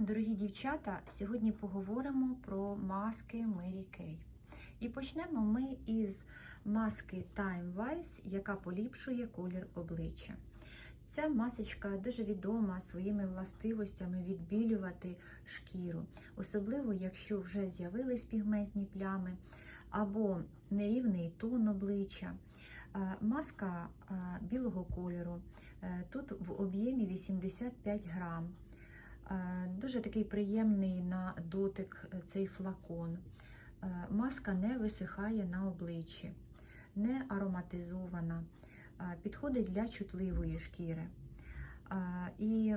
Дорогі дівчата, сьогодні поговоримо про маски Mary Kay. І почнемо ми із маски Time Wise, яка поліпшує колір обличчя. Ця масочка дуже відома своїми властивостями відбілювати шкіру, особливо якщо вже з'явились пігментні плями або нерівний тон обличчя. Е, Маска е, білого кольору, е, тут в об'ємі 85 грам. Е, Дуже такий приємний на дотик е, цей флакон. Е, Маска не висихає на обличчі, не ароматизована, підходить для чутливої шкіри. І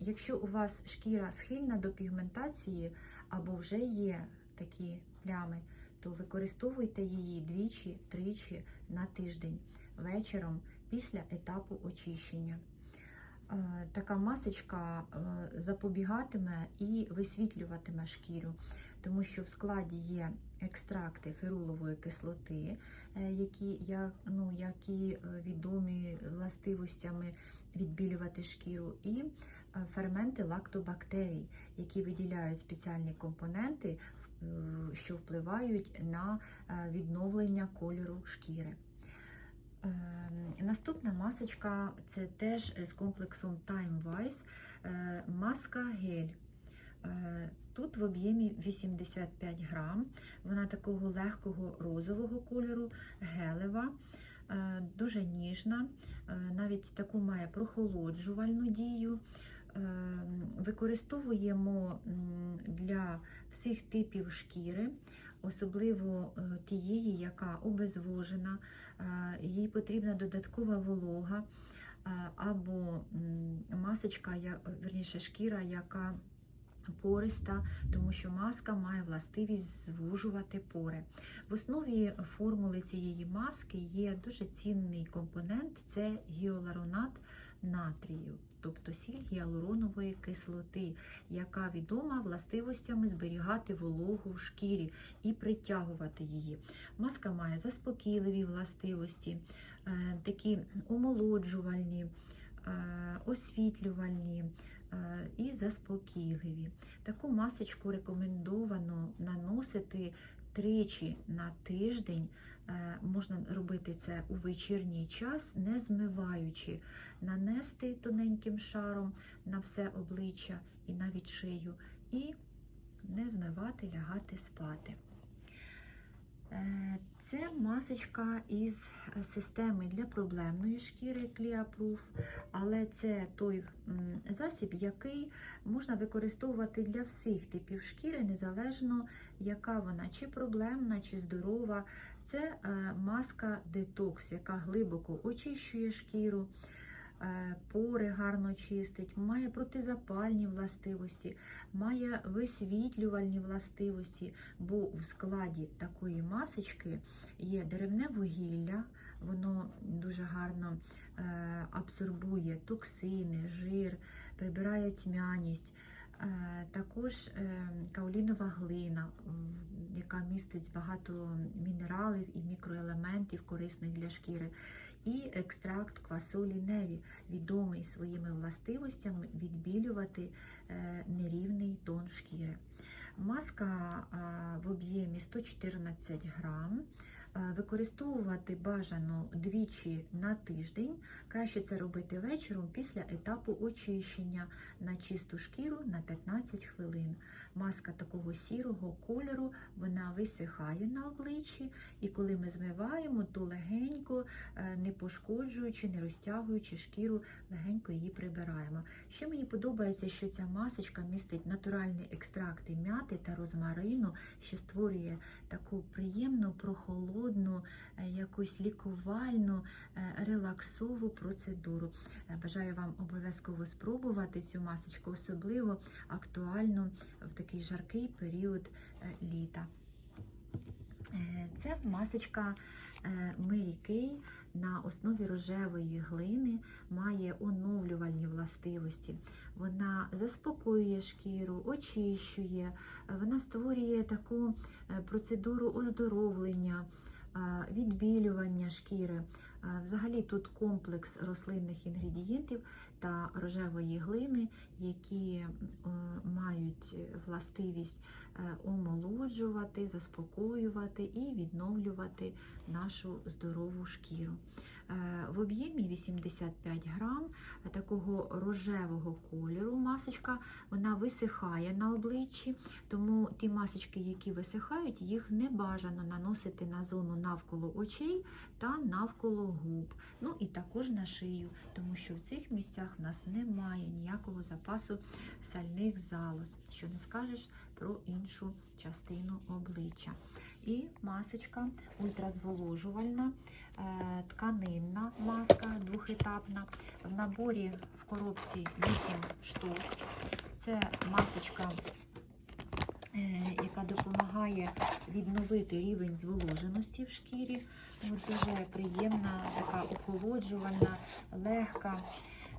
якщо у вас шкіра схильна до пігментації або вже є такі плями, то використовуйте її двічі-тричі на тиждень вечором після етапу очищення. Е, Така масочка е, запобігатиме і висвітлюватиме шкіру, тому що в складі є екстракти ферулової кислоти, е, які, я- ну, які відомі властивостями відбілювати шкіру, і ферменти лактобактерій, які виділяють спеціальні компоненти, що впливають на відновлення кольору шкіри. Ем, Наступна масочка це теж з комплексом Time Wise е, маска гель. Е, Тут в об'ємі 85 грам. Вона такого легкого розового кольору, гелева, е, дуже ніжна, е, навіть таку має прохолоджувальну дію. Е, Використовуємо для всіх типів шкіри, особливо е, тієї, яка обезвожена, е, їй потрібна додаткова волога е, або масочка, верніше шкіра, яка пориста, тому що маска має властивість звужувати пори. В основі формули цієї маски є дуже цінний компонент це гіалуронат натрію, тобто сіль гіалуронової кислоти, яка відома властивостями зберігати вологу в шкірі і притягувати її. Маска має заспокійливі властивості, е, такі омолоджувальні, е, освітлювальні е, і заспокійливі. Таку масочку рекомендовано наносити тричі на тиждень. Е, Можна робити це у вечірній час, не змиваючи, нанести тоненьким шаром на все обличчя і навіть шию, і не змивати, лягати спати. Е, Це масочка із системи для проблемної шкіри ClearProof, але це той засіб, який можна використовувати для всіх типів шкіри, незалежно яка вона, чи проблемна, чи здорова. Це е, маска детокс, яка глибоко очищує шкіру. Е, Пори гарно чистить, має протизапальні властивості, має висвітлювальні властивості, бо в складі такої масочки є деревне вугілля, воно дуже гарно е, абсорбує токсини, жир, прибирає тьмяність. Е, Також е, каолінова глина, яка містить багато мінералів і мікроелементів, корисних для шкіри, і екстракт квасолі неві, відомий своїми властивостями відбілювати е, нерівний тон шкіри. Маска в об'ємі 114 грам. Е, Використовувати бажано двічі на тиждень. Краще це робити вечором після етапу очищення на чисту шкіру на 15 хвилин. Маска такого сірого кольору вона висихає на обличчі, і коли ми змиваємо, то легенько, е, не пошкоджуючи, не розтягуючи шкіру, легенько її прибираємо. Ще мені подобається, що ця масочка містить натуральні екстракти мяти та розмарину, що створює таку приємну, прохолодну, е, якусь лікувальну, е, релаксову процедуру. Е, Бажаю вам обов'язково спробувати цю масочку, особливо актуально в такий жаркий період літа. Е, Це масочка е, Mary Kay на основі рожевої глини має оновлювальні властивості. Вона заспокоює шкіру, очищує, е, вона створює таку е, процедуру оздоровлення, е, відбілювання шкіри. Взагалі тут комплекс рослинних інгредієнтів та рожевої глини, які е, мають властивість е, омолоджувати, заспокоювати і відновлювати нашу здорову шкіру. Е, В об'ємі 85 грам такого рожевого кольору масочка вона висихає на обличчі, тому ті масочки, які висихають, їх не бажано наносити на зону навколо очей та навколо губ. Ну і також на шию, тому що в цих місцях в нас немає ніякого запасу сальних залоз, що не скажеш про іншу частину обличчя. І масочка ультразволожувальна, е, тканинна маска двохетапна. В наборі в коробці 8 штук. Це масочка, яка допомагає відновити рівень зволоженості в шкірі. От Дуже приємна, така охолоджувальна, легка.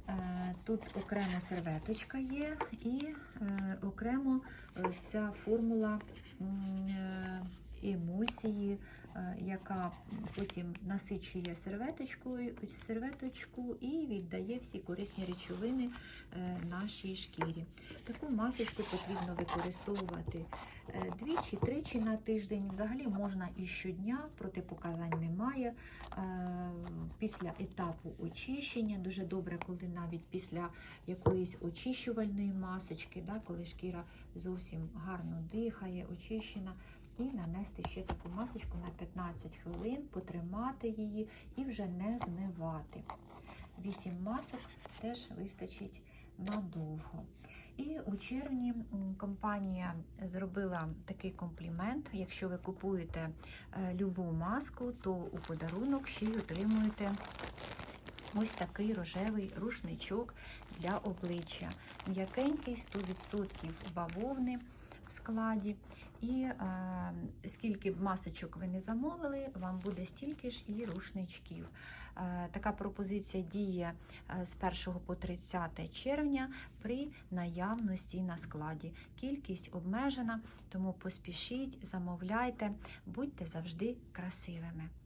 Е, Тут окремо серветочка є, і е, окремо е, ця формула е, емульсії, е, яка потім насичує серветочкою, серветочку і віддає всі корисні речовини е, нашій шкірі. Таку масочку потрібно використовувати е, двічі-тричі на тиждень. Взагалі можна і щодня, протипоказань немає. Е, Після етапу очищення дуже добре, коли навіть після якоїсь очищувальної масочки, да, коли шкіра зовсім гарно дихає, очищена. І нанести ще таку масочку на 15 хвилин, потримати її і вже не змивати. 8 масок теж вистачить надовго. І у червні компанія зробила такий комплімент. Якщо ви купуєте е, любу маску, то у подарунок ще й отримуєте ось такий рожевий рушничок для обличчя. М'якенький, 100% бавовни в складі. І е, скільки б масочок ви не замовили, вам буде стільки ж і рушничків. Е, така пропозиція діє е, з 1 по 30 червня при наявності на складі. Кількість обмежена, тому поспішіть, замовляйте, будьте завжди красивими.